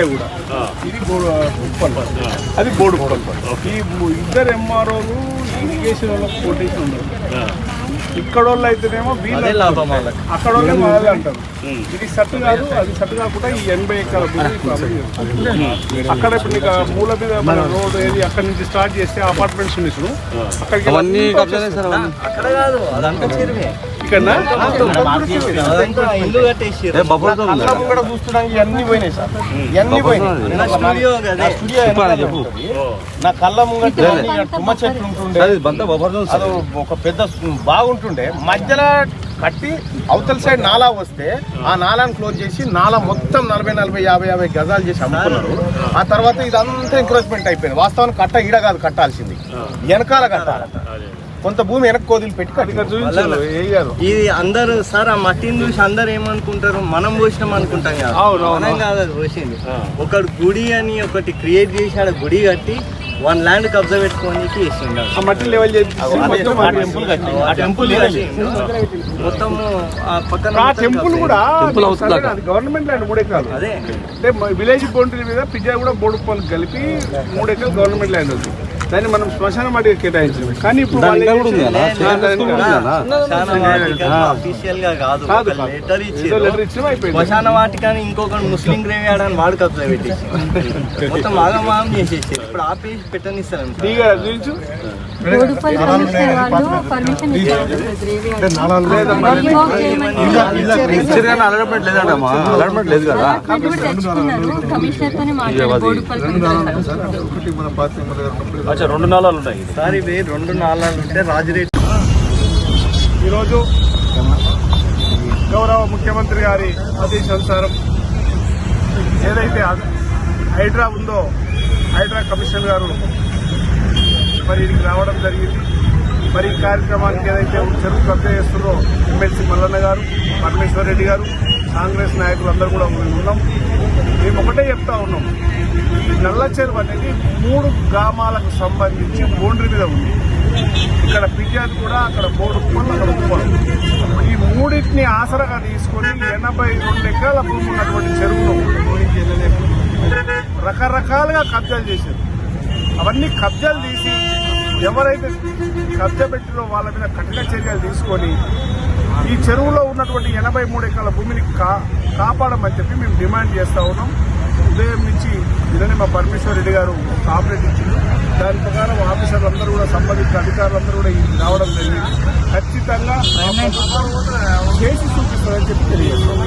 కూడా. ఇది బోర్డు ఉప్పల్ అది బోర్డు ఈ ఇద్దరు ఎంఆర్ఓలు ఇరిగేషన్ వాళ్ళకి కొటేషన్ ఉండదు. ఇక్కడ వాళ్ళు అయితేనేమో వీళ్ళు. అక్కడ వాళ్ళు వాళ్ళు అంటారు. ఇది సట్టు కాదు అది సట్టు కాకుండా ఈ ఎనభై ఎకరాల. అక్కడ ఇప్పుడు నీకు మూల మీద మన రోడ్ ఏది అక్కడ నుంచి స్టార్ట్ చేస్తే అపార్ట్మెంట్స్ ఉన్నాయి అక్కడికి అక్కడ కాదు అదంతా చెరువే ఇక్కడనా? కూడా చూస్తున్నానికి పోయినాయి సార్. ఇవన్నీ పోయినాయి. నా స్టూడియో నా అదే స్టూడియో చెప్పాలి, వెనకాల చెప్పు. ఉంటుంది. నా కళ్ళ ముంగట తుమ్మ చెట్లు ఉంటుండే అది బంత బఫర్తో అది ఒక పెద్ద బాగుంటుండే. మధ్యలో కట్టి అవతల సైడ్ నాలా వస్తే ఆ నాలాను క్లోజ్ చేసి నాలా మొత్తం నలభై నలభై యాభై యాభై గజాలు చేసి అమ్ముకున్నారు ఆ తర్వాత ఇదంతా ఎంక్రోచ్మెంట్ అయిపోయింది. వాస్తవానికి కట్ట ఈడ కాదు కట్టాల్సింది. వెనకాల కట్టాలి కొంత భూమి వెనక్కి కోదిలి పెట్టి ఇది అందరూ సార్ ఆ మట్టిని చూసి అందరు ఏమనుకుంటారు? మనం పోసినాం అనుకుంటాం కదా. మనం కాదు అది పోసింది. ఒకటి గుడి అని ఒకటి క్రియేట్ చేసి ఆడ గుడి కట్టి వన్ ల్యాండ్ కబ్జా పెట్టుకోనికి వేసిండు మట్టి లెవెల్ చేసి మొత్తం ఆ టెంపుల్ కట్టి. ఆ టెంపుల్ కట్టి. మొత్తం ఆ పక్కన టెంపుల్ కూడా టెంపుల్ అవుతుంది సరే, అక్కడ. అది గవర్నమెంట్ ల్యాండ్ మూడు ఎకరాలు. అదే. అంటే విలేజ్ బౌండరీ మీద పిజ్జా కూడా బోర్డు పనులు కలిపి మూడు ఎకరాలు గవర్నమెంట్ ల్యాండ్ ఉంది. దాన్ని మనం శ్మశాన వాటికి కేటాయించాము కానీ ఇప్పుడు. లెటర్ ఇచ్చినా అయిపోయింది శ్మశాన వాటికని ఇంకొకటి ముస్లిం గ్రేవ్ యాడని వాడు కబ్జా పెట్టేసి మొత్తం ఆగమాగం చేసేసి ఇప్పుడు ఆపేసి చూపించు లేదమ్మా. అలాట్మెంట్ లేదు కదా కమిషనర్ తోనే అచ్చా రెండు నాళాలు ఉన్నాయి. సార్ ఇవి రెండు నాలాలు ఉంటే రాజురెడ్డి ఈరోజు గౌరవ ముఖ్యమంత్రి గారి ఆదేశానుసారం ఏదైతే హైడ్రా ఉందో హైడ్రా కమిషన్ గారు మరి ఇక్కడికి రావడం జరిగింది. మరి ఈ కార్యక్రమానికి ఏదైతే చెరువు కబ్జా చేస్తున్నారో ఎమ్మెల్సీ మల్లన్న గారు పరమేశ్వర్ రెడ్డి గారు కాంగ్రెస్ నాయకులు అందరూ కూడా ఉన్నాం. మేము ఒకటే చెప్తా ఉన్నాం. ఈ నల్ల చెరువు అనేది మూడు గ్రామాలకు సంబంధించి బౌండరీ మీద ఉంది. ఇక్కడ పిజ్జాది కూడా అక్కడ బోర్డు ఉప్పల్ అక్కడ ఉప్పల్ ఈ మూడింటిని ఆసరాగా తీసుకొని ఎనభై రెండు ఎకరాల భూమి ఉన్నటువంటి చెరువును రకరకాలుగా కబ్జాలు చేశారు. అవన్నీ కబ్జాలు తీసి ఎవరైతే కబ్జా పెట్టినో వాళ్ళ మీద కఠిన చర్యలు తీసుకొని ఈ చెరువులో ఉన్నటువంటి ఎనభై మూడు ఎకరాల భూమిని కా కాపాడమని చెప్పి మేము డిమాండ్ చేస్తా ఉన్నాం. ఉదయం నుంచి నిన్ననే మా పరమేశ్వర్ రెడ్డి గారు కాపరేట్ ఇచ్చింది దాని ప్రకారం ఆఫీసర్లు అందరూ కూడా సంబంధిత అధికారులందరూ కూడా రావడం జరిగింది. ఖచ్చితంగా చేసి చూపిస్తారని చెప్పి తెలియజేస్తాం